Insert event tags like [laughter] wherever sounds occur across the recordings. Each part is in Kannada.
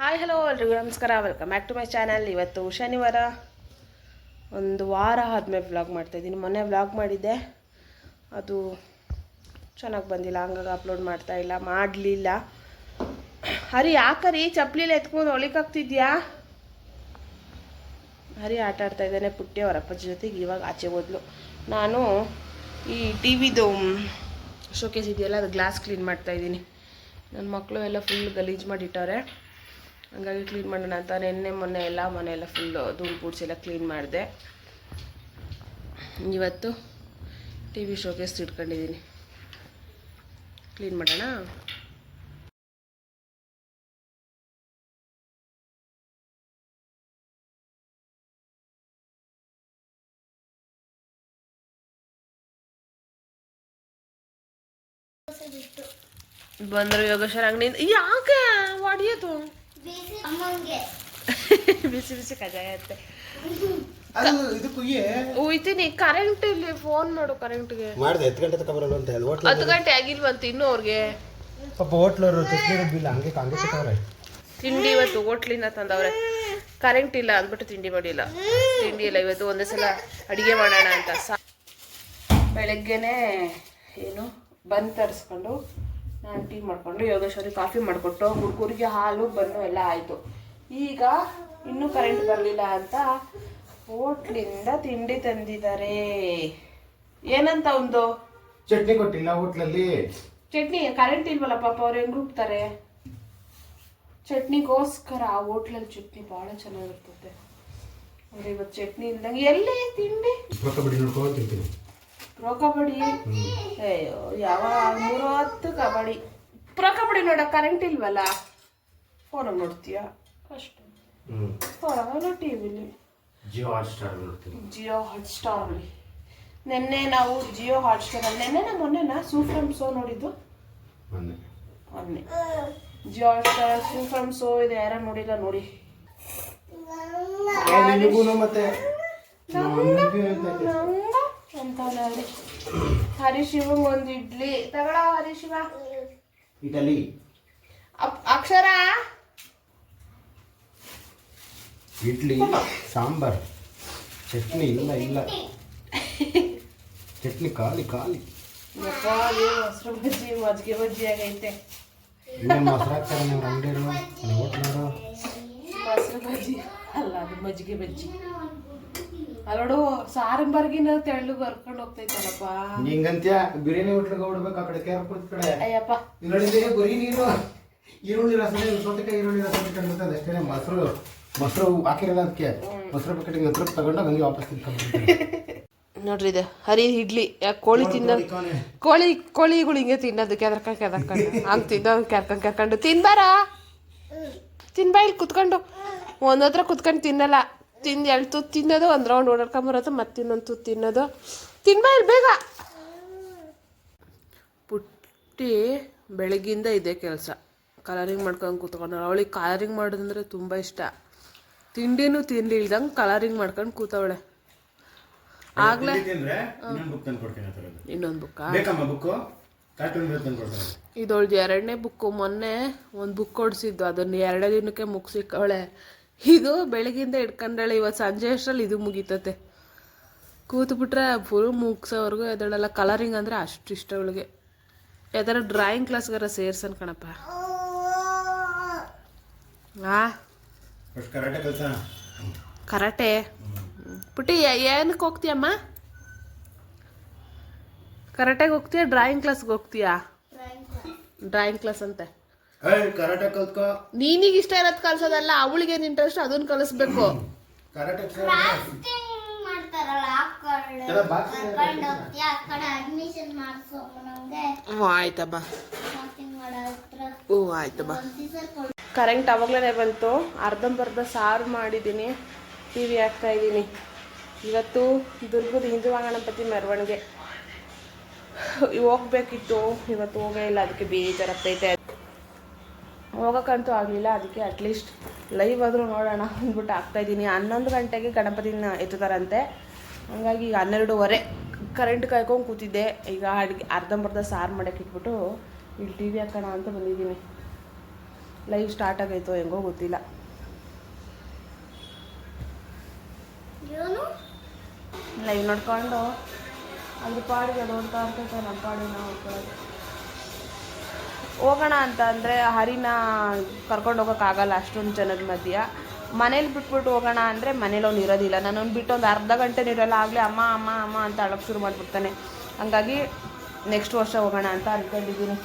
ಹಾಯ್ ಹಲೋ ಎಲ್ರಿಗೂ, ನಮಸ್ಕಾರ. Welcome back to my channel ಇವತ್ತು ಶನಿವಾರ. ಒಂದು ವಾರ ಆದಮೇಲೆ ವ್ಲಾಗ್ ಮಾಡ್ತಾಯಿದ್ದೀನಿ ಮೊನ್ನೆ ವ್ಲಾಗ್ ಮಾಡಿದ್ದೆ. ಅದು ಚೆನ್ನಾಗಿ ಬಂದಿಲ್ಲ. ಹಂಗಾಗಿ ಅಪ್ಲೋಡ್ ಮಾಡ್ತಾ ಇಲ್ಲ. ಮಾಡಲಿಲ್ಲ. ಹರಿ ಯಾಕರಿ ಚಪ್ಪಲಿಲ್ಲ ಎತ್ಕೊಂಡು ಒಳಿಕಾಗ್ತಿದ್ಯಾ ಹರಿ ಆಟ ಆಡ್ತಾ ಇದ್ದಾನೆ. ಪುಟ್ಟಿ ಅವರ ಅಪ್ಪಾಜಿ ಜೊತೆಗೆ ಇವಾಗ ಆಚೆ ಹೋದ್ಲು. ನಾನು ಈ ಟಿ ವಿದು ಶೋಕೇಸ್ ಇದೆಯಲ್ಲ, ಅದು ಗ್ಲಾಸ್ ಕ್ಲೀನ್ ಮಾಡ್ತಾ ಇದ್ದೀನಿ. ನನ್ನ ಮಕ್ಕಳು ಎಲ್ಲ ಫುಲ್ ಗಲೀಜು ಮಾಡಿಟ್ಟವ್ರೆ. ಹಂಗಾಗಿ ಕ್ಲೀನ್ ಮಾಡೋಣ ಅಂತ. ನಿನ್ನೆ, ಮೊನ್ನೆ ಎಲ್ಲ, ಮನೆ ಎಲ್ಲ ಫುಲ್ಲು ಧೂಳು ಬೂಡ್ಸ್ ಎಲ್ಲ ಕ್ಲೀನ್ ಮಾಡಿದೆ. ಇವತ್ತು ಟಿ ವಿ ಶೋಕೇಸ್ ಇಟ್ಕೊಂಡಿದ್ದೀನಿ ಕ್ಲೀನ್ ಮಾಡೋಣ? ಬಂದರು ಯೋಗೇಶ್ವರ ಅಂಗಡಿಯಿಂದ. ಯಾಕೆ? ಹೊಡಿಯೋದು ಬಿಸಿ ಬಿಸಿ ಇದು ಕುಯ್ಯೆ? ಉಯ್ತೀನಿ ಕರೆಂಟ್ ಇಲ್ಲಿ ಫೋನ್ ಮಾಡು ಕರೆಂಟ್ಗೆ ಮಾಡ್ದೆ ಹತ್ತು ಗಂಟೆ ತಕ ಬರಲ್ಲ ಅಂತ ಹೇಳಿ ಹೋಟ್ಲ್ ಹತ್ತು ಗಂಟೆ ಆಗಿಲ್ವಂತ ಇನ್ನೂ ಅವ್ರಿಗೆ. ಪಾಪ ಹೋಟ್ಲರು ಚಟ್ನಿ ರುಬ್ಬಿಲ್ಲ ಹಂಗೆ ಹಂಗೆ ತಿಂಡಿ ಇವತ್ತು ಹೋಟ್ಲಿಂದ ತಂದವ್ರೆ. ಕರೆಂಟ್ ಇಲ್ಲ ಅಂದ್ಬಿಟ್ಟು ತಿಂಡಿ ಮಾಡಿಲ್ಲ. ತಿಂಡಿ ಇಲ್ಲ ಇವತ್ತು ಒಂದೇ ಸಲ ಅಡುಗೆ ಮಾಡೋಣ ಅಂತ. ಸಾ ಬೆಳಗ್ಗೆನೆ ಏನು ಬಂದ್ ತರಿಸ್ಕೊಂಡು ನಾನು ಟೀ ಮಾಡಿಕೊಂಡು ಯೋಗೇಶ್ವರಿ ಕಾಫಿ ಮಾಡಿಕೊಟ್ಟು ಹುಡುಗರಿಗೆ ಹಾಲು ಬನ್ನು ಎಲ್ಲ ಆಯಿತು. ಈಗ ಇನ್ನೂ ಕರೆಂಟ್ ಬರಲಿಲ್ಲ ಅಂತ ಹೋಟ್ಲಿಂದ ತಿಂಡಿ ತಂದಿದ್ದಾರೆ. ಏನಂತ ಒಂದು? ಚಟ್ನಿ ಕೊಟ್ಟಿಲ್ಲ ಹೋಟ್ಲಲ್ಲಿ. ಚಟ್ನಿ ಕರೆಂಟ್ ಇಲ್ವಲ್ಲ ಪಾಪ ಅವ್ರು ಹೆಂಗ್ ರುಬ್ತಾರೆ? ಚಟ್ನಿಗೋಸ್ಕರ ಆ ಹೋಟ್ಲಲ್ಲಿ ಚಟ್ನಿ ಭಾಳ ಚೆನ್ನಾಗಿರ್ತದೆ. ಇವತ್ತು ಚಟ್ನಿ ಇಲ್ದಂಗೆ ಎಲ್ಲಿ ತಿಂಡಿ? ಪ್ರೊ ಕಬಡ್ಡಿ. ಅಯ್ಯೋ ಯಾವ ಮೂರು ಹತ್ತು ಕಬಡ್ಡಿ. ಪ್ರೊ ಕಬಡ್ಡಿ ನೋಡ ಕರೆಂಟ್ ಇಲ್ವಲ್ಲ? ಫೋನ್ ನೋಡ್ತೀಯ? ಅಷ್ಟು. ಹೊರಗಲ್ಲ ಟಿ ವಿಲಿ ಜಿಯೋ ಹಾಟ್ ಸ್ಟಾರ್ ನೋಡ್ತೀನಿ. ಜಿಯೋ ಹಾಟ್ ಸ್ಟಾರಲ್ಲಿ ನಿನ್ನೆ ನಾವು ಜಿಯೋ ಹಾಟ್ ಸ್ಟಾರಲ್ಲಿ ನಿನ್ನೆನ ಮೊನ್ನೆನ ಸೂಫ್ರಮ್ ಶೋ ನೋಡಿದ್ದು? ಮೊನ್ನೆ. ಮೊನ್ನೆ. ಜಿಯೋ ಹಾಟ್ ಸ್ಟಾರ್ ಸೂಫ್ರಮ್ ಶೋ ಇದೆ ಯಾರ ನೋಡಿಲ್ಲ ನೋಡಿ. ನಮ್ಮ ಮತ್ತೆ? ನಂಗ ಅಂತಾನೆ ಹರಿಶಿವ ಹರಿಶಿವಂಗ್ ಒಂದು ಇಡ್ಲಿ. ತಗೊಳ ಹರಿಶಿವ. ಇಟಲಿ. ಅಕ್ಷರ. ಇಡ್ಲಿ ಸಾಂಬಾರ್. ಚಟ್ನಿ ಇಲ್ಲ ಇಲ್ಲ. ಚಟ್ನಿ ಖಾಲಿ ಖಾಲಿ. ಮೊಸರು ಬಜ್ಜಿ ಮಜ್ಜಿಗೆ ಬಜ್ಜಿ ಆಗೈತೆ. ಮೊಸರು ಹಾಕ್ತಾರೆ ನೀವು ಅಂಗಡಿಯವರು? ಹೋಟ್ಲವರು? ಮೊಸರು ಬಜ್ಜಿ. ಅಲ್ಲ ಅದು ಮಜ್ಜಿಗೆ ಬಜ್ಜಿ. ಅಲ್ಲೋಡು ಸಾರಂಬರ್ಗಿನ ತೆಳ್ಳು ಬರ್ಕೊಂಡು ಹೋಗ್ತೈತಲ್ಲಪ್ಪ. ನಿಂಗಂತ್ಯ ಬಿರಿಯಾನಿ ಹೋಟ್ಲಿಗೆ ಹೋಗ್ಬೇಕು ಆ ಕಡೆ ಕೇರ್ ಕಡೆ. ಅಯ್ಯಪ್ಪ. ನೋಡಿದ್ರೆ ಬರೀ ನೀರು. ಈರುಳ್ಳಿ ರಸ ಸೌತೆಕಾಯಿ ಈರುಳ್ಳಿ ರಸ ಕಂಡಿರ್ತದೆ ಅಷ್ಟೇ ಮೊಸರು. ಮೊಸರು ಹಾಕಿರಲ್ಲ ಅದಕ್ಕೆ. ಮೊಸರು ಪ್ಯಾಕೆಟ್ ಹತ್ರ ತಗೊಂಡು ಹಂಗೆ ವಾಪಸ್ ತಿನ್ಕೊಂಡು ನೋಡ್ರಿ ಇದು ಹರಿ ಇಡ್ಲಿ ಕೋಳಿ ತಿನ್ನೋದು ಕೋಳಿ ಕೋಳಿಗಳು ಹಿಂಗೆ ತಿನ್ನೋದು ಕೆದರ್ಕೊಂಡು ಕೆದರ್ಕೊಂಡು ಹಂಗೆ ತಿನ್ನೋದು ಕೆರ್ಕೊಂಡು ಕೆರ್ಕೊಂಡು. ತಿನ್ಬಾರ? ತಿನ್ಬಾ ಇಲ್ಲಿ ಕುತ್ಕೊಂಡು. ಒಂದ್ ಹತ್ರ ಕುತ್ಕೊಂಡು ತಿನ್ನಲ್ಲ. ತಿಂದು ಎರಡು ತುತ್ತು ತಿನ್ನೋದು ಒಂದು ರೌಂಡ್ ಓಡಾಡ್ಕೊಂಬರೋದು ಮತ್ತೆ ಇನ್ನೊಂದು ತುತ್ತು ತಿನ್ನೋದು. ತಿನ್ಬಾ ಇಲ್ಲಿ ಬೇಗ. ಪುಟ್ಟಿ ಬೆಳಗ್ಗಿಂದ ಇದೆ ಕೆಲಸ. ಕಲರಿಂಗ್ ಮಾಡ್ಕೊಂಡು ಕೂತ್ಕೊಂಡು ಅವಳಿಗೆ ಕಲರಿಂಗ್ ಮಾಡೋದಂದ್ರೆ ತುಂಬ ಇಷ್ಟ. ತಿಂಡಿನೂ ತಿನ್ಲಿಲ್ದಂಗೆ ಕಲರಿಂಗ್ ಮಾಡ್ಕೊಂಡು ಕೂತವಳೆ. ಆಗ್ಲೇ ಇನ್ನೊಂದು ಬುಕ್ಕಾ ಇದೊಳ್ದು ಎರಡನೇ ಬುಕ್ಕು ಮೊನ್ನೆ ಒಂದು ಬುಕ್ ಕೊಡಿಸಿದ್ದು. ಅದನ್ನು ಎರಡೇ ದಿನಕ್ಕೆ ಮುಗಿಸಿಕ್ಕವಳೆ. ಇದು ಬೆಳಗಿಂದ ಇಟ್ಕೊಂಡಳೆ ಇವತ್ತು ಸಂಜೆ ಅಷ್ಟರಲ್ಲಿ ಇದು ಮುಗೀತತೆ. ಕೂತ್ಬಿಟ್ರೆ ಫುಲ್ ಮುಗಿಸೋವರೆಗೂ ಎದಳಲ್ಲ ಕಲರಿಂಗ್ ಅಂದರೆ ಅಷ್ಟು ಇಷ್ಟ ಅವಳಿಗೆ. ಯಾವ್ದಾರ ಡ್ರಾಯಿಂಗ್ ಕ್ಲಾಸ್ಗಾರ ಸೇರ್ಸನ್ ಕಣಪ್ಪ. ಆ? ಕರಾಟೆ ಪುಟ್ಟಿ ಏನಕ್ಕೆ ಹೋಗ್ತೀಯಮ್ಮ? ಕರಾಟೆಗೆ ಹೋಗ್ತೀಯಾ ಡ್ರಾಯಿಂಗ್ ಕ್ಲಾಸ್ಗೆ ಹೋಗ್ತೀಯಾ? ಡ್ರಾಯಿಂಗ್ ಕ್ಲಾಸ್ ಅಂತೆ. ಏಯ್ ಕರಾಟೆ ಕಲ್ತ್ಕೋ. ನೀನಿಗೆ ಇಷ್ಟ ಇರೋದು ಕಲ್ಸೋದಲ್ಲ ಅವಳಿಗೆ ಏನ್ ಇಂಟ್ರೆಸ್ಟ್ ಅದನ್ನ ಕಲಿಸ್ಬೇಕು. ಕರಾಟೆ ಮಾಡ್ತಾರಲ್ಲ ಆ ಕಡೆ. ಎಲ್ಲ ಬಾಕಿ ಕರ್ಕೊಂಡು ಹೋಗ್ತೀಯ ಆ ಕಡೆ ಅಡ್ಮಿಷನ್ ಮಾಡಿಸೋ ನಮ್ಗೆ. ಹ್ಞೂ ಆಯ್ತಮ್ಮ ಶಾಪಿಂಗ್ ಮಾಡೋ ಹತ್ರ ಹ್ಞೂ ಆಯ್ತಮ್ಮ ಒಂದ್ ಸೀಸನ್ ಕೊಡು. ಕರೆಂಟ್ ಅವಾಗಲೇ ಬಂತು. ಅರ್ಧಂಬರ್ಧ ಸಾರು ಮಾಡಿದ್ದೀನಿ ಟಿ ವಿ ಹಾಕ್ತಾ ಇದ್ದೀನಿ ಇವತ್ತು ದುರ್ಗದ ಹಿಂದೂ ಗಣಪತಿ ಮೆರವಣಿಗೆ. ಹೋಗ್ಬೇಕಿತ್ತು. ಇವತ್ತು ಹೋಗೇ ಇಲ್ಲ ಅದಕ್ಕೆ ಬೇಜಾರಾಗ್ತೈತೆ. ಹೋಗೋಕ್ಕಂತೂ ಆಗಲಿಲ್ಲ. ಅದಕ್ಕೆ ಅಟ್ಲೀಸ್ಟ್ ಲೈವ್ ಆದರೂ ನೋಡೋಣ ಅಂದ್ಬಿಟ್ಟು ಆಗ್ತಾಯಿದ್ದೀನಿ ಹನ್ನೊಂದು ಗಂಟೆಗೆ ಗಣಪತಿನ ಎತ್ತುತ್ತಾರಂತೆ. ಹಂಗಾಗಿ ಈಗ ಹನ್ನೆರಡೂವರೆ ಕರೆಂಟ್ ಕಾಯ್ಕೊಂಡು ಕೂತಿದ್ದೆ. ಈಗ ಅಡುಗೆ ಅರ್ಧಂಬರ್ಧ ಸಾರು ಮಾಡೋಕೆ ಇಟ್ಬಿಟ್ಟು ಇಲ್ಲಿ ಟಿ ವಿ ಹಾಕೋಣ ಅಂತ ಬಂದಿದ್ದೀನಿ. ಲೈವ್ ಸ್ಟಾರ್ಟ್ ಆಗೈತೋ ಹೆಂಗೋ ಗೊತ್ತಿಲ್ಲ. ಲೈವ್ ನೋಡ್ಕೊಂಡು. ಅದ್ರ ಪಾಡಿಗೆ ಅದು ಓಡ್ತಾ ಇರ್ತೈತೆ ನಮ್ಮ ಪಾಡಿಗೆ ನಾವು ಹೋಗೋಣ ಅಂತ ಅಂದರೆ ಹರಿನ ಕರ್ಕೊಂಡು ಹೋಗೋಕ್ಕಾಗಲ್ಲ ಅಷ್ಟೊಂದು ಜನದ ಮಧ್ಯ. ಮನೇಲಿ ಬಿಟ್ಬಿಟ್ಟು ಹೋಗೋಣ ಅಂದರೆ ಮನೇಲಿ ಅವ್ನು ಇರೋದಿಲ್ಲ. ನಾನು ಅವ್ನು ಬಿಟ್ಟು ಒಂದು ಅರ್ಧ ಗಂಟೆ ಇರೋಲ್ಲ ಆಗಲೇ ಅಮ್ಮ ಅಮ್ಮ ಅಮ್ಮ ಅಂತ ಅಳಕ್ಕೆ ಶುರು ಮಾಡಿಬಿಡ್ತಾನೆ. ಹಂಗಾಗಿ ನೆಕ್ಸ್ಟ್ ವರ್ಷ ಹೋಗೋಣ ಅಂತ ಅಂದ್ಕೊಂಡಿದ್ದೀನಿ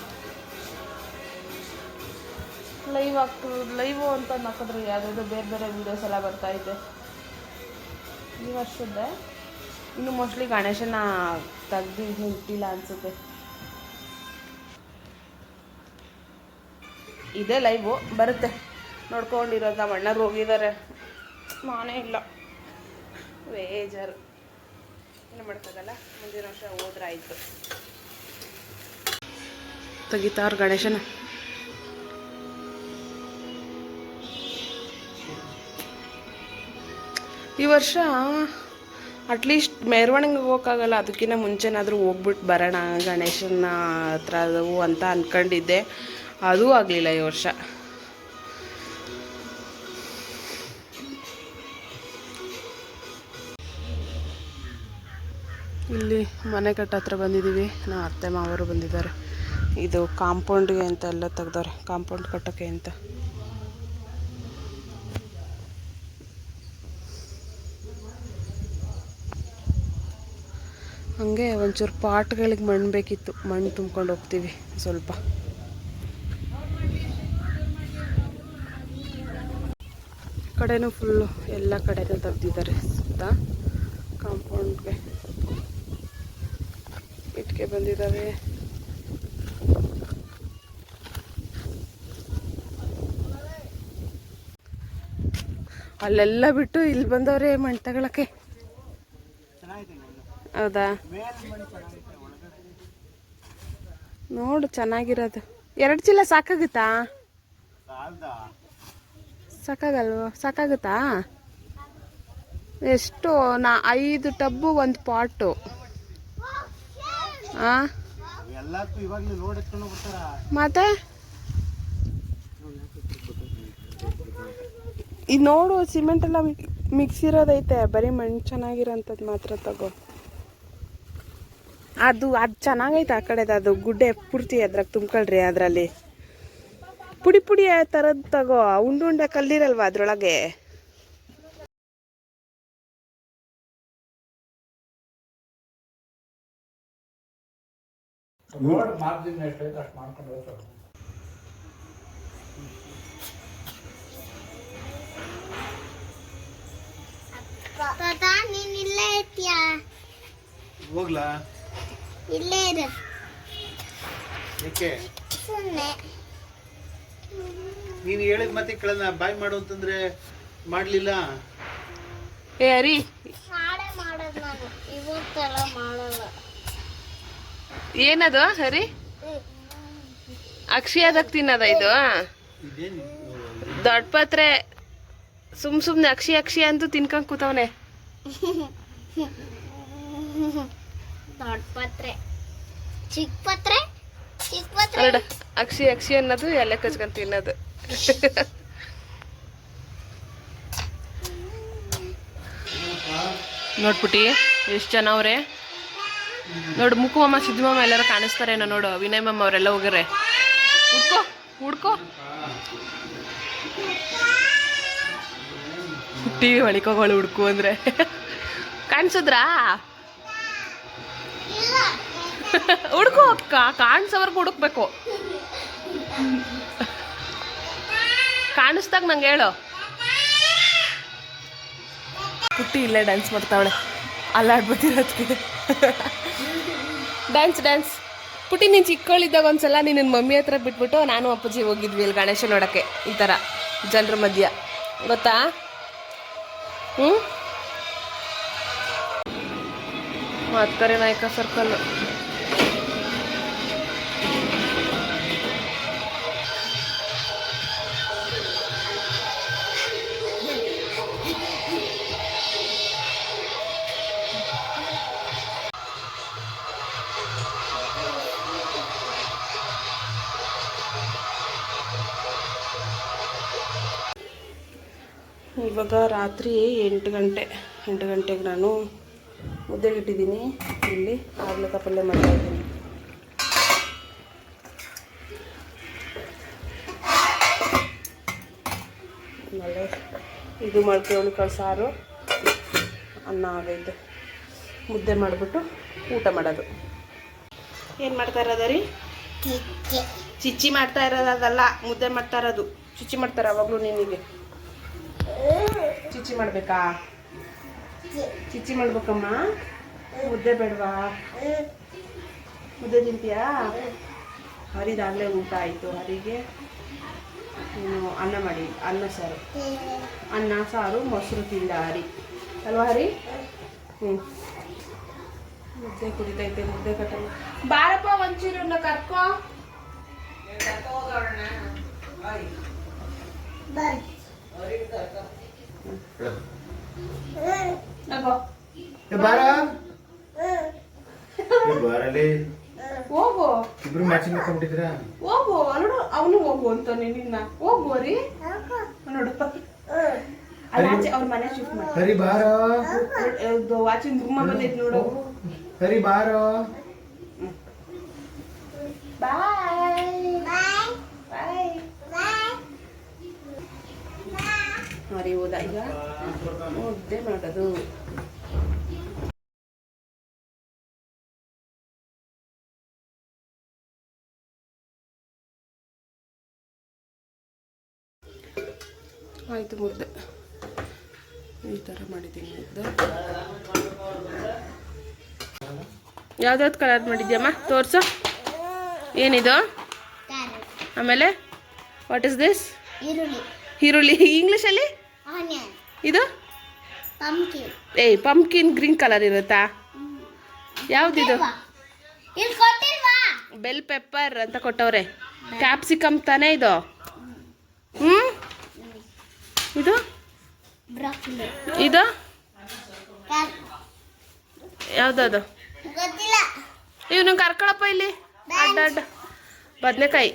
ಲೈವ್ ಆಗ್ತು ಲೈವು ಅಂತ ಹಾಕಿದ್ರೆ ಯಾವುದಾದ್ರು ಬೇರೆ ಬೇರೆ ವೀಡಿಯೋಸ್ ಎಲ್ಲ ಬರ್ತಾಯಿದೆ ಈ ವರ್ಷದ್ದೇ. ಇನ್ನು ಮೋಸ್ಟ್ಲಿ ಗಣೇಶನ ತೆಗ್ದು ಇಟ್ಟಿಲ್ಲ ಅನಿಸುತ್ತೆ. ಇದೇ ಲೈವು ಬರುತ್ತೆ. ನೋಡ್ಕೊಂಡಿರೋ ನಮ್ಮ ಅಣ್ಣರು ಹೋಗಿದ್ದಾರೆ. ನಾನೇ ಇಲ್ಲ. ಬೇಜಾರು. ಏನು ಮಾಡ್ತಾಗಲ್ಲ ಮುಂದಿನ ವರ್ಷ ಹೋದ್ರೆ ಆಯಿತು. ತೆಗಿತಾವ್ರ ಗಣೇಶನ. ಈ ವರ್ಷ ಅಟ್ಲೀಸ್ಟ್ ಮೆರವಣಿಗೆ ಹೋಗೋಕ್ಕಾಗಲ್ಲ. ಅದಕ್ಕಿಂತ ಮುಂಚೆನಾದರೂ ಹೋಗ್ಬಿಟ್ಟು ಬರೋಣ ಗಣೇಶನ ಹತ್ರ ಅಂತ ಅಂದ್ಕೊಂಡಿದ್ದೆ ಅದೂ ಆಗಲಿಲ್ಲ ಈ ವರ್ಷ. ಇಲ್ಲಿ ಮನೆ ಕಟ್ಟ ಹತ್ರ ಬಂದಿದ್ದೀವಿ. ನಮ್ಮ ಅತ್ತೆ ಮಾವರು ಬಂದಿದ್ದಾರೆ. ಇದು ಕಾಂಪೌಂಡ್ಗೆ ಅಂತ ಎಲ್ಲ ತೆಗ್ದವ್ರೆ. ಕಾಂಪೌಂಡ್ ಕಟ್ಟೋಕ್ಕೆ ಅಂತ. ಹಂಗೆ ಒಂಚೂರು ಪಾಟ್ಗಳಿಗೆ ಮಣ್ಣು ಬೇಕಿತ್ತು. ಮಣ್ಣು ತುಂಬ್ಕೊಂಡು ಹೋಗ್ತೀವಿ ಸ್ವಲ್ಪ. ಕಡೆನೂ ಫುಲ್ಲು ಎಲ್ಲ ಕಡೆನೂ ತೆಗ್ದಿದ್ದಾರೆ ಸುತ್ತ ಕಾಂಪೌಂಡ್ಗೆ ಇಟ್ಕೆ ಬಂದಿದ್ದಾವೆ. ಅಲ್ಲೆಲ್ಲ ಬಿಟ್ಟು ಇಲ್ಲಿ ಬಂದವ್ರೆ ಮಣ್ಣು ತಗೊಳಕ್ಕೆ ಹೌದಾ? ನೋಡು ಚೆನ್ನಾಗಿರೋದು. ಎರಡು ಚೀಲ ಸಾಕಾಗುತ್ತಾ? ಸಾಕಾಗಲ್ವ? ಸಾಕಾಗುತ್ತಾ? ಎಷ್ಟು ನಾ ಐದು ಟಬ್ಬು ಒಂದು ಪಾಟು. ಬರ್ತಾರ ಮತ್ತೆ? ಇದು ನೋಡು ಸಿಮೆಂಟ್ ಎಲ್ಲ ಮಿಕ್ಸ್ ಇರೋದೈತೆ. ಬರೀ ಮಣ್ಣು ಚೆನ್ನಾಗಿರೋಂಥದ್ದು ಮಾತ್ರ ತಗೋ. ಅದು ಅದು ಚೆನ್ನಾಗೈತೆ ಆ ಕಡೆದು. ಅದು ಗುಡ್ಡೆ ಪೂರ್ತಿ ಅದ್ರಾಗ ತುಂಬ್ಕೊಳ್ರಿ ಅದರಲ್ಲಿ. ಪುಡಿ ಪುಡಿ ಥರದ್ದು ತಗೋ ಉಂಡು ಉಂಡೆ ಕಲ್ಲಿರಲ್ವಾ ಅದರೊಳಗೆ? ಹೋಗ್ಲಾ? ಇಲ್ಲೇ ಇರು. ಏಕೆ? ಸುಮ್ಮನೆ ನೀನು ಹೇಳಿದ ಮತ್ತೆ ಕೇಳಲ್ಲ ಬಾಯ್ ಮಾಡು ಅಂತಂದ್ರೆ ಮಾಡ್ಲಿಲ್ಲ? ಏ ಹರಿ. ಮಾಡೇ ಮಾಡೋದು ನಾನು. ಇವತ್ತೆಲ್ಲ ಮಾಡಲ್ಲ. ಏನದು ಹರಿ? ಅಕ್ಷಯದಾಗ ತಿನ್ನದ ಇದು ಇದೇನು ದೊಡ್ಡ ಪಾತ್ರೆ. ಸುಮ್ ಸುಮ್ನೆ ಅಕ್ಷಿ ಅಕ್ಷಿ ಅಂತೂ ತಿನ್ಕೊಂಡ್ ಕೂತವನೆ. ದೊಡ್ಡ ಪತ್ರೆ. ಚಿಕ್ಕ ಪತ್ರೆ ಚಿಕ್ಕ ಪತ್ರೆ. ಅಕ್ಷಿ ಅಕ್ಷಿ ಅನ್ನೋದು ಎಲ್ಲ ಕಚ್ಕೊಂಡ್ ತಿನ್ನೋದು. [laughs] ನೋಡ್ಬಿಟ್ಟಿ ಎಷ್ಟು ಜನ ಅವ್ರೆ? ನೋಡು ಮುಕ್ಕು ಮಾಮ ಸಿದ್ದು ಮಾಮ ಎಲ್ಲರೂ ಕಾಣಿಸ್ತಾರೇನೋ ನೋಡು ವಿನಯ್ ಮಮ್ಮ ಅವರೆಲ್ಲ ಹೋಗ್ಯಾರೆ ಹುಡ್ಕೋ ಹುಡ್ಕೋ. ಟಿ ವಿ ಹೊಳಿಕೋಗಳು ಹುಡ್ಕು ಅಂದ್ರೆ. ಕಾಣಿಸಿದ್ರಾ? [laughs] ಹುಡ್ಕೋ ಅಕ್ಕ ಕಾಣಿಸೋವರೆಗೂ ಹುಡುಕ್ಬೇಕು. ಕಾಣಿಸ್ದಾಗ ನಂಗೆ ಹೇಳು. ಪುಟ್ಟಿ ಇಲ್ಲೇ ಡ್ಯಾನ್ಸ್ ಮಾಡ್ತಾವಳೆ. ಅಲ್ಲಾಡ್ಬಿಟ್ಟಿರೋದಕ್ಕೆ ಡ್ಯಾನ್ಸ್ ಡ್ಯಾನ್ಸ್ ಪುಟ್ಟಿ ನೀನು ಚಿಕ್ಕವಳಿದ್ದಾಗ ಒಂದ್ಸಲ ನಿನ್ನ ಮಮ್ಮಿ ಹತ್ರ ಬಿಟ್ಬಿಟ್ಟು ನಾನು ಅಪ್ಪಾಜಿ ಹೋಗಿದ್ವಿ ಇಲ್ಲಿ ಗಣೇಶ ನೋಡೋಕ್ಕೆ. ಈ ಥರ ಜನರ ಮಧ್ಯ. ಗೊತ್ತಾ? ಹ್ಞೂ ಮಾತ್ಕರೆ ನಾಯಕ ಸರ್ಕಲ್ ಇವಾಗ ರಾತ್ರಿ ಎಂಟು ಗಂಟೆ ಎಂಟು ಗಂಟೆಗೆ ನಾನು ಮುದ್ದೆಗೆ ಇಟ್ಟಿದ್ದೀನಿ. ಇಲ್ಲಿ ಆಗ್ಲಕ್ಕ ಪಲ್ಯ ಮಾಡ್ತಾ ಇದ್ದೀನಿ. ಆಮೇಲೆ ಇದು ಮೊಳಕೆ ಹುಳಿಕಾಳು ಸಾರು ಅನ್ನ ಆಗೈತೆ ಮುದ್ದೆ ಮಾಡಿಬಿಟ್ಟು ಊಟ ಮಾಡೋದು. ಏನು ಮಾಡ್ತಾ ಇರೋದ ರೀ? ಚಿಚ್ಚಿ. ಮಾಡ್ತಾ ಇರೋದಲ್ಲ ಅದಲ್ಲ ಮುದ್ದೆ ಮಾಡ್ತಾ ಇರೋದು. ಚಿಚ್ಚಿ ಮಾಡ್ತಾರೆ ಅವಾಗಲೂ ನಿನಗೆ? ಚಿಚ್ಚಿ ಮಾಡಬೇಕಾ? ಚಿಚ್ಚಿ ಮಾಡ್ಬೇಕಮ್ಮ. ಮುದ್ದೆ ಬೇಡವಾ? ಮುದ್ದೆ ತಿಂತೀಯಾ? ಹರಿದಾಗಲೇ ಊಟ ಆಯಿತು. ಹರಿಗೆ ನೀನು ಅನ್ನ ಮಾಡಿ. ಅನ್ನ ಸಾರು. ಅನ್ನ, ಸಾರು, ಮೊಸರು ತಿಂದ ಹರಿ. ಅಲ್ವಾ ಹರಿ? ಹ್ಞೂ ಮುದ್ದೆ ಕುಡಿತೈತೆ, ಮುದ್ದೆ ಕಟ್ಟಲ್ಲ. ಬಾರಪ್ಪ, ಒಂಚೂರು ಕರ್ಕೋ. ಬಾರಲ್ಲಿ ಹೋಗು ಇಬ್ರು ಮ್ಯಾಚಿಂಗ್ ಹಾಕೊಂಡ್ಬಿಟ್ಟಿದ್ದೀರಾ ಹೋಗು ನೋಡು ಅವನು ಹೋಗು ಅಂತ ನಿನ್ನ ಹೋಗು ರೀ ನೋಡು ಅಲ್ಲಿ ಆಚೆ ಅವ್ರ ಮನೆ ಶಿಫ್ಟ್ ಮಾಡಿ ಹರಿ ಬಾರ ವಾಚಿನ ಧೂಮ ಬಂದೈತೆ ನೋಡು ಹರಿ ಬಾರೋ ಬಾಯ್ ಬಾಯ್ ಬಾಯ್ ಬಾಯ್ ಮರಿ ಹೋದ ಈಗ ಮುದ್ದೆ ಮಾಡೋದು ಆಯಿತು ಮುದ್ದೆ ಈ ಥರ ಮಾಡಿದ್ದೀನಿ ಮುದ್ದೆ ಯಾವ್ದಾವ್ದು ಕಲರ್ ಮಾಡಿದ್ಯಮ್ಮ? ತೋರಿಸು. ಏನಿದು? ಆಮೇಲೆ? ವಾಟ್ ಇಸ್ ದಿಸ್ ಈರುಳ್ಳಿ. ಈರುಳ್ಳಿ. ಇಂಗ್ಲೀಷಲ್ಲಿ ಇದು? ಏಯ್ ಪಂಪ್ಕಿನ್ ಗ್ರೀನ್ ಕಲರ್ ಇರುತ್ತಾ? ಯಾವ್ದಿದು? ಬೆಲ್ ಪೆಪ್ಪರ್ ಅಂತ ಕೊಟ್ಟವ್ರೆ. ಕ್ಯಾಪ್ಸಿಕಮ್ ತಾನೇ ಇದು? ಹ್ಞೂ ಇದು? ಇದು? ಯಾವ್ದದು? ಇವನು ಕರ್ಕೊಳಪ್ಪ ಇಲ್ಲಿ. ಅಡ್ಡ ಅಡ್ಡ. ಬದನೆಕಾಯಿ.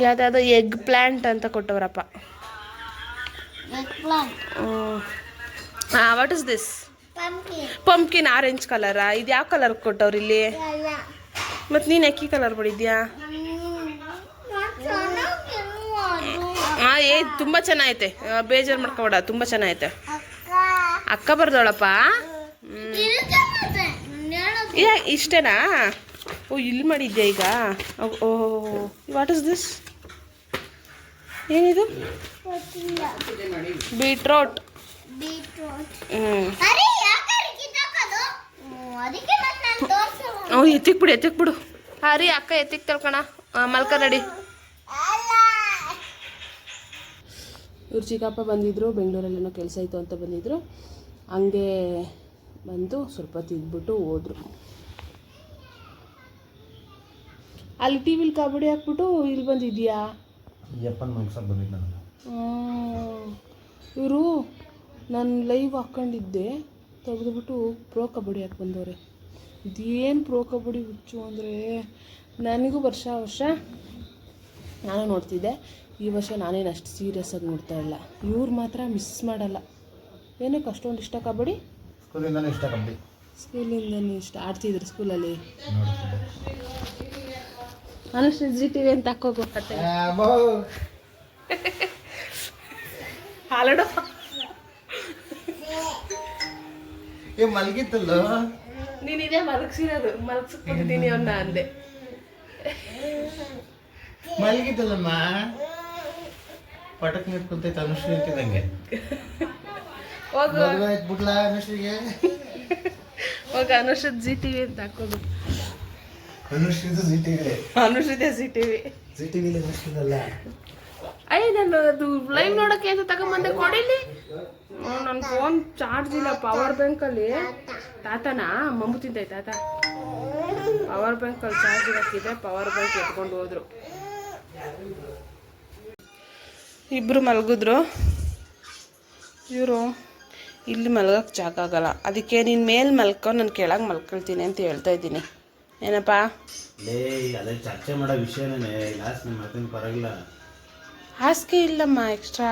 ಯಾವ್ದಾದ್ರು ಎಗ್ ಪ್ಲ್ಯಾಂಟ್ ಅಂತ ಕೊಟ್ಟವ್ರಪ್ಪ. ಪ್ಲಾಂಟ್ ಹಾಂ what is this pumpkin pumpkin orange ಕಲರಾ ಇದು ಯಾವ ಕಲರ್ ಕೊಟ್ಟವ್ರು ಇಲ್ಲಿ? ಮತ್ತು ನೀನು ಅಕ್ಕಿ ಕಲರ್ ಅದು ಹಾಂ ಏ ತುಂಬ ಚೆನ್ನಾಗೈತೆ. ಬೇಜಾರು ಮಾಡ್ಕೊಬೇಡ ತುಂಬ ಚೆನ್ನಾಗೈತೆ. ಅಕ್ಕ. ಬರ್ದೋಳಪ್ಪ ಇಷ್ಟೇನಾ? ಓ ಇಲ್ಲಿ ಮಾಡಿದ್ಯಾ ಈಗ? ಓ ವಾಟ್ ಇಸ್ ದಿಸ್ ಏನಿದು? ಬೀಟ್ರೋಟ್. ಹ್ಞೂ ಎತ್ತಿಕ್ ಬಿಡು ಎತ್ತಿಕ್ ಬಿಡು ಹಾಂ ರೀ ಅಕ್ಕ ಎತ್ತಿಕ್ ತಳ್ಕಣ ಮಲ್ಕ ನಡಿ. ಅಲ್ಲ. ಇವ್ರ ಚಿಕ್ಕಪ್ಪ ಬಂದಿದ್ರು ಬೆಂಗಳೂರಲ್ಲೇನೋ ಕೆಲಸ ಇತ್ತು ಅಂತ ಬಂದಿದ್ರು. ಹಂಗೆ ಬಂದು ಸ್ವಲ್ಪ ತಿದ್ಬಿಟ್ಟು ಹೋದ್ರು. ಅಲ್ಲಿ ಟಿ ವಿಲಿ ಕಬಡ್ಡಿ ಹಾಕ್ಬಿಟ್ಟು ಇಲ್ಲಿ ಬಂದಿದ್ಯಾ ಯಪ್ಪನ್ ಮನ್ಸಕ್ ಬಂದಿದ್ದು ನಾನು. ಇವರು ನಾನು ಲೈವ್ ಹಾಕ್ಕೊಂಡಿದ್ದೆ ತೆಗೆದುಬಿಟ್ಟು ಪ್ರೋ ಕಬಡ್ಡಿ ಹಾಕಿ ಬಂದವ್ರೆ? ಇದೇನು ಪ್ರೋ ಕಬಡ್ಡಿ ಹುಚ್ಚು ಅಂದರೆ ನನಗೂ ವರ್ಷ ವರ್ಷ ನಾನು ನೋಡ್ತಿದ್ದೆ ಈ ವರ್ಷ ನಾನೇನು ಅಷ್ಟು ಸೀರಿಯಸ್ ಆಗಿ ನೋಡ್ತಾ ಇಲ್ಲ. ಇವ್ರು ಮಾತ್ರ ಮಿಸ್ ಮಾಡಲ್ಲ. ಏನಕ್ಕೆ ಅಷ್ಟೊಂದು ಇಷ್ಟ ಕಬಡ್ಡಿ? ಸ್ಕೂಲಿಂದ ಇಷ್ಟ ಕಬಡ್ಡಿ. ಸ್ಕೂಲಿಂದನೇ ಇಷ್ಟ. ಆಡ್ತಿದ್ರು ಸ್ಕೂಲಲ್ಲಿ ಅನುಷ್ಠ ಜಿ ಟಿ ವಿ ಅಂತ ಹಾಕೋಗು ಕತೆ ಹಾಲಡು. ಏ ಮಲ್ಗಿತ್ತಲ್ಲ? ನೀನು ಇದೇ ಮಲಗಿಸಿರೋದು. ಮಲಗಿಸ್ಕೊಂಡಿದ್ದೀನಿ ಅವನ್ನ ಅಂದೆ. ಮಲಗಿದ್ದಲ್ಲಮ್ಮ ಪಟಕ್ ನೀರು ಕುಂತೈತೆ ಅನುಶ್ರೀ ಅಂತಿದ್ದಂಗೆ. ಹೋಗು. ಬಿಡ್ಲಾ ಅನುಶ್ರೀಗೆ? ಹೋಗ ಅನುಷ್ಠದ ಜಿ ಟಿ ವಿ ಅಂತ ಹಾಕೋದು. ಅನುಶ್ರೀದು Zee T V ಅನುಷ್ಠಿದೆ Zee T V Zee T ವಿಲಿ ಅನುಶ್ರೀದಲ್ಲ ಅಯ್ಯ ನಾನು ಅದು ಲೈವ್ ನೋಡಕ್ಕೆ ಅಂತ ತಗೊಂಬಂದೆ ಕೊಡಿಲಿ. ನನ್ನ ಫೋನ್ ಚಾರ್ಜ್ ಇಲ್ಲ ಪವರ್ ಬ್ಯಾಂಕಲ್ಲಿ ತಾತನಾ ಮಮ್ಮು ತಿಂತೈ. ತಾತ ಪವರ್ ಬ್ಯಾಂಕಲ್ಲಿ ಚಾರ್ಜ್ ಇರಕ್ಕಿದೆ ಪವರ್ ಬ್ಯಾಂಕ್ ಎತ್ಕೊಂಡು ಹೋದ್ರು. ಇಬ್ಬರು ಮಲಗಿದ್ರು. ಇವರು ಇಲ್ಲಿ ಮಲಗಕ್ಕೆ ಜಾಗ ಆಗಲ್ಲ. ಅದಕ್ಕೆ ನೀನು ಮೇಲೆ ಮಲ್ಕೊಂಡು ನಾನು ಕೆಳಗೆ ಮಲ್ಕೊಳ್ತೀನಿ ಅಂತ ಹೇಳ್ತಾ ಇದ್ದೀನಿ. ಏನಪ್ಪ? ಲೇ ಅದೇ ಚರ್ಚೆ ಮಾಡೋ ವಿಷಯನೇ ಲಾಸ್ಟ್ ನಿಮ್ಮ ಮಾತಿನ ಪರವಾಗಿಲ್ಲ. ಹಾಸಿಗೆ ಇಲ್ಲಮ್ಮ ಎಕ್ಸ್ಟ್ರಾ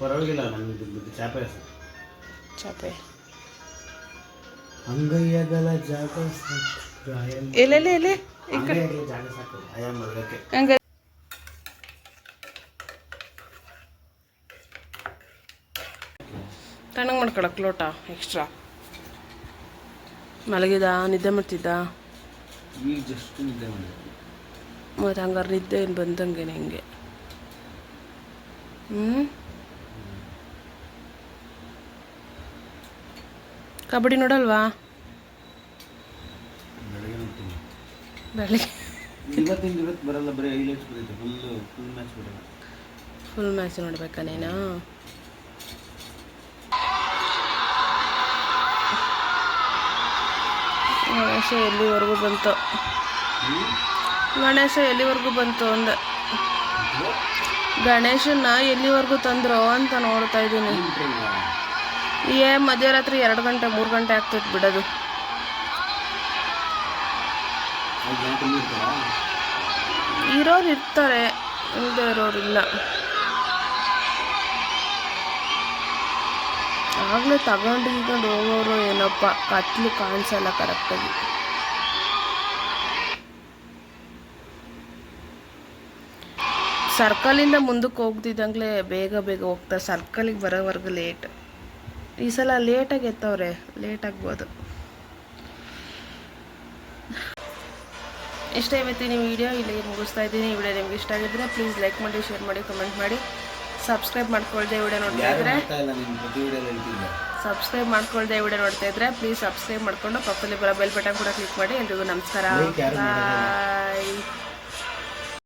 ಪರವಾಗಿಲ್ಲ ನಮಗೆ ಚಾಪೆ. ಚಾಪೆ. ಅಂಗಯ್ಯಗಳ ಜಾಗ ಎಲ್ಲೆಲ್ಲಿ ಎಲ್ಲಿ ಅಂಗೈಯಗಲ ಜಾಗ ಸಾಕು ಆಯಾ ಮಲಗಕ್ಕೆ ಹಂಗ. ತಣ್ಣಗೆ ಮಾಡ್ಕೊಳಕ್ ಲೋಟ ಎಕ್ಸ್ಟ್ರಾ ಮಲಗಿದ ನಿದ್ದೆ ಮಾಡ್ತಿದ್ದ. ಈಗ ಜಸ್ಟ್ ನಿದ್ದೆ ಮಾಡಿದ್ವಿ ಮತ್ತು ಹಂಗಾರೆ ನಿದ್ದೆ ಏನು ಬಂದಂಗೆ ಹಿಂಗೆ. ಹ್ಞೂ ಕಬಡ್ಡಿ ನೋಡಲ್ವಾ? ಬೆಳಗ್ಗೆ ಇವತ್ತಿಂದ ಇವತ್ತು ಬರಲ್ಲ ಬರೀ ಬರುತ್ತೆ ಫುಲ್ ಫುಲ್ ಮ್ಯಾಚ್ ಬರಲ್ಲ. ಫುಲ್ ಮ್ಯಾಚ್ ನೋಡ್ಬೇಕಾ ನೀನು? ಗಣೇಶ ಎಲ್ಲಿವರೆಗೂ ಬಂತು? ಗಣೇಶ ಎಲ್ಲಿವರೆಗೂ ಬಂತು ಅಂದೆ. ಗಣೇಶನ ಎಲ್ಲಿವರೆಗೂ ತಂದ್ರು ಅಂತ ನೋಡ್ತಾ ಇದ್ದೀನಿ. ಏ ಮಧ್ಯರಾತ್ರಿ ಎರಡು ಗಂಟೆ ಮೂರು ಗಂಟೆ ಆಗ್ತೈತೆ ಬಿಡೋದು. ಇರೋರು ಇರ್ತಾರೆ ಇಲ್ಲದೆ ಇರೋರು ಆಗಲೇ ತಗೊಂಡು ಹೋಗೋರು ಏನಪ್ಪ? ಕತ್ಲು ಕಾಣಿಸಲ್ಲ ಕರೆಕ್ಟಾಗಿ ಸರ್ಕಲಿಂದ ಮುಂದಕ್ಕೆ ಹೋಗ್ತಿದ್ದಂಗ್ಲೇ ಬೇಗ ಬೇಗ ಹೋಗ್ತಾರೆ ಸರ್ಕಲಿಗೆ ಬರೋವರೆಗೂ ಲೇಟ್ ಈ ಸಲ ಲೇಟಾಗಿ ಎತ್ತವ್ರೆ ಲೇಟ್ ಆಗ್ಬೋದು. ಇಷ್ಟ ಇವತ್ತಿನ ವಿಡಿಯೋ ಇಲ್ಲಿ ಮುಗಿಸ್ತಾ ಇದ್ದೀನಿ. ಈ ವಿಡಿಯೋ ನಿಮ್ಗೆ ಇಷ್ಟ ಆಗಿದ್ರೆ ಪ್ಲೀಸ್ ಲೈಕ್ ಮಾಡಿ ಶೇರ್ ಮಾಡಿ ಕಮೆಂಟ್ ಮಾಡಿ. ಸಬ್ಸ್ಕ್ರೈಬ್ ಮಾಡ್ಕೊಳ್ದೆ ವಿಡಿಯೋ ನೋಡ್ತಾ ಇದ್ರೆ. ಸಬ್ಸ್ಕ್ರೈಬ್ ಮಾಡ್ಕೊಳ್ದೆ ವಿಡಿಯೋ ನೋಡ್ತಾ ಇದ್ರೆ ಪ್ಲೀಸ್ ಸಬ್ಸ್ಕ್ರೈಬ್ ಮಾಡ್ಕೊಂಡು ಪಕ್ಕದಲ್ಲಿ ಬರೋ ಬೆಲ್ ಬಟನ್ ಕೂಡ ಕ್ಲಿಕ್ ಮಾಡಿ ಎಲ್ರಿಗೂ ನಮಸ್ಕಾರ. ಬಾಯ್